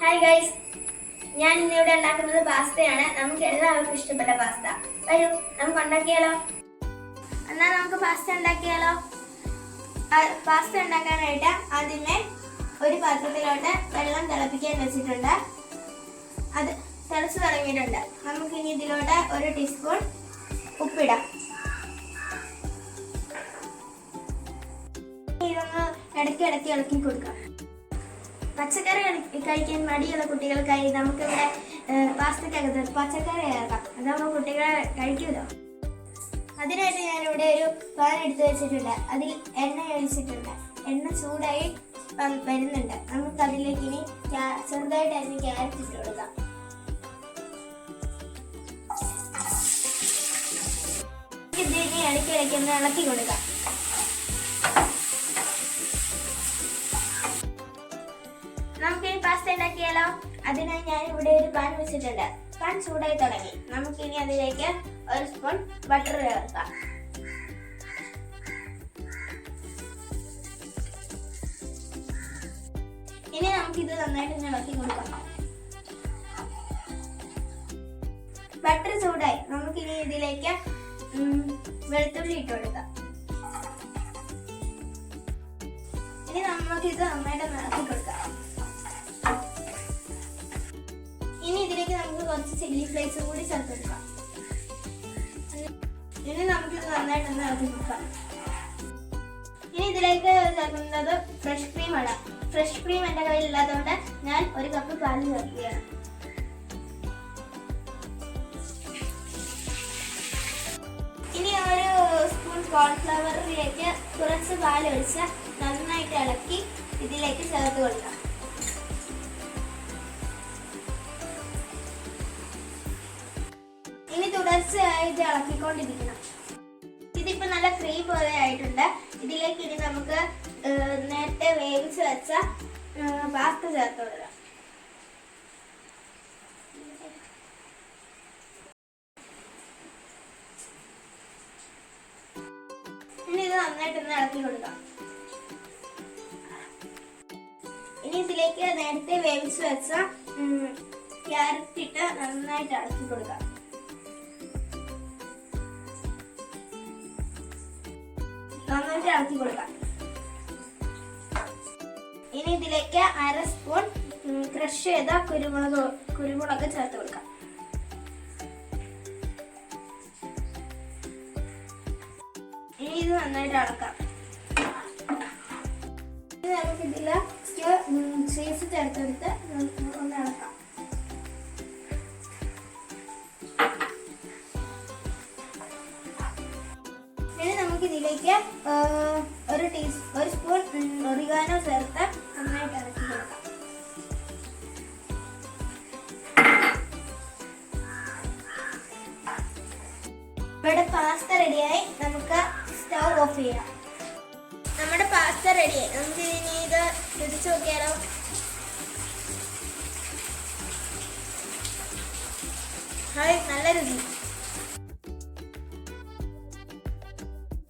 Hi guys ഞാൻ ഇന്ന് ഇവിടെ ഉണ്ടാക്കുന്നത് പാസ്തയാണ്. നമുക്ക് എല്ലാവർക്കും ഇഷ്ടപ്പെട്ട പാസ്ത. വരൂ നമുക്ക് ഉണ്ടാക്കിയാലോ? എന്നാൽ നമുക്ക് പാസ്ത ഉണ്ടാക്കിയാലോ? പാസ്ത ഉണ്ടാക്കാനായിട്ട് ആദ്യമേ ഒരു പാത്രത്തിലോട്ട് വെള്ളം തിളപ്പിക്കാൻ വെച്ചിട്ടുണ്ട്. അത് തിളച്ച് തുടങ്ങിയിട്ടുണ്ട്. നമുക്ക് ഇനി ഇതിലോട്ട് ഒരു ടീസ്പൂൺ ഉപ്പിടാം. ഇതൊന്ന് ഇടയ്ക്ക് ഇടയ്ക്ക് ഇളക്കി കൊടുക്കാം. പച്ചക്കറി കഴി- കഴിക്കാൻ മടിയുള്ള കുട്ടികൾക്കായി നമുക്കിവിടെ പാസ്തക്കകത്ത് പച്ചക്കറി ചേർക്കാം അതാകുമ്പോൾ കുട്ടികളെ കഴിക്കുമല്ലോ അതിനായിട്ട് ഞാനിവിടെ ഒരു പാൻ എടുത്തു വെച്ചിട്ടുണ്ട്. അതിൽ എണ്ണ ഒഴിച്ചിട്ടുണ്ട്. എണ്ണ ചൂടായി വരുന്നുണ്ട്. നമുക്ക് അതിലേക്ക് ഇനി ചെറുതായിട്ട് അതിന് ക്യാരറ്റ് ഇട്ട് കൊടുക്കാം. ഇതിനെ ഇളക്കി കൊടുക്കാം. നമുക്കിനി പാസ്ത ഉണ്ടാക്കിയാലോ? അതിനായി ഞാൻ ഇവിടെ ഒരു പാൻ വെച്ചിട്ടുണ്ട്. പാൻ ചൂടായി തുടങ്ങി. നമുക്കിനി അതിലേക്ക് ഒരു സ്പൂൺ ബട്ടർ ചേർക്കാം. ഇനി നമുക്കിത് നന്നായിട്ട് ഇളക്കി കൊടുക്കാം ബട്ടർ ചൂടായി. നമുക്കിനി ഇതിലേക്ക് വെളുത്തുള്ളി ഇട്ട് കൊടുക്കാം. ഇനി നമുക്കിത് നന്നായിട്ട് നിറക്കി കൊടുക്കാം. ഇതിലേക്ക് നമുക്ക് കുറച്ച് ചില്ലി ഫ്ലേക്സും കൂടി ചേർത്ത് കൊടുക്കാം. ഇനി നമുക്കിത് നന്നായിട്ടൊന്ന് ഇളക്കി കൊടുക്കാം. ഇനി ഇതിലേക്ക് ചേർക്കുന്നത് ഫ്രഷ് ക്രീമാണ് ഫ്രഷ് ക്രീം എന്റെ കയ്യിൽ ഇല്ലാത്തതുകൊണ്ട് ഞാൻ ഒരു കപ്പ് പാൽ ചേർക്കുകയാണ്. ഇനി ഒരു സ്പൂൺ കോൺഫ്ലവറിലേക്ക് കുറച്ച് പാൽ ഒഴിച്ച് നന്നായിട്ട് ഇളക്കി ഇതിലേക്ക് ചേർത്ത് കൊടുക്കാം. ഇനി തുടർച്ചയായിട്ട് ഇളക്കിക്കൊണ്ടിരിക്കണം. ഇതിപ്പോ നല്ല ക്രീം പോലെ ആയിട്ടുണ്ട്. ഇതിലേക്ക് ഇനി നമുക്ക് നേരത്തെ വേവിച്ച് വെച്ച പാസ്ത ചേർത്ത് ഇനി ഇത് നന്നായിട്ടൊന്ന് ഇളക്കി കൊടുക്കാം. ഇനി ഇതിലേക്ക് നേരത്തെ വേവിച്ച് വെച്ച ക്യാരറ്റ് ഇട്ട് നന്നായിട്ട് ഇളക്കി കൊടുക്കാം. നന്നായിട്ട് ഇളക്കി കൊടുക്കാം. ഇനി ഇതിലേക്ക് അര സ്പൂൺ ക്രഷ് ചെയ്ത കുരുമുളക് കുരുമുളക് ചേർത്ത് കൊടുക്കാം. ഇനി ഇത് നന്നായിട്ട് ഇളക്കാം നമുക്ക് ഇതിലേക്ക് ചീസ് ചേർത്തെടുത്ത് ഇതിലേക്ക് ഒരു ടീ ഒരു സ്പൂൺ ഒറിഗാനോ ചേർത്ത് നന്നായിട്ട് ഇറക്കി കൊടുക്കാം. ഇവിടെ പാസ്ത റെഡിയായി നമുക്ക് സ്റ്റൗ ഓഫ് ചെയ്യാം. നമ്മുടെ പാസ്ത റെഡിയായി നമുക്ക് ഇനി ഇത് തിരിച്ചു നോക്കിയാലോ? ഹായ് നല്ല രുചി.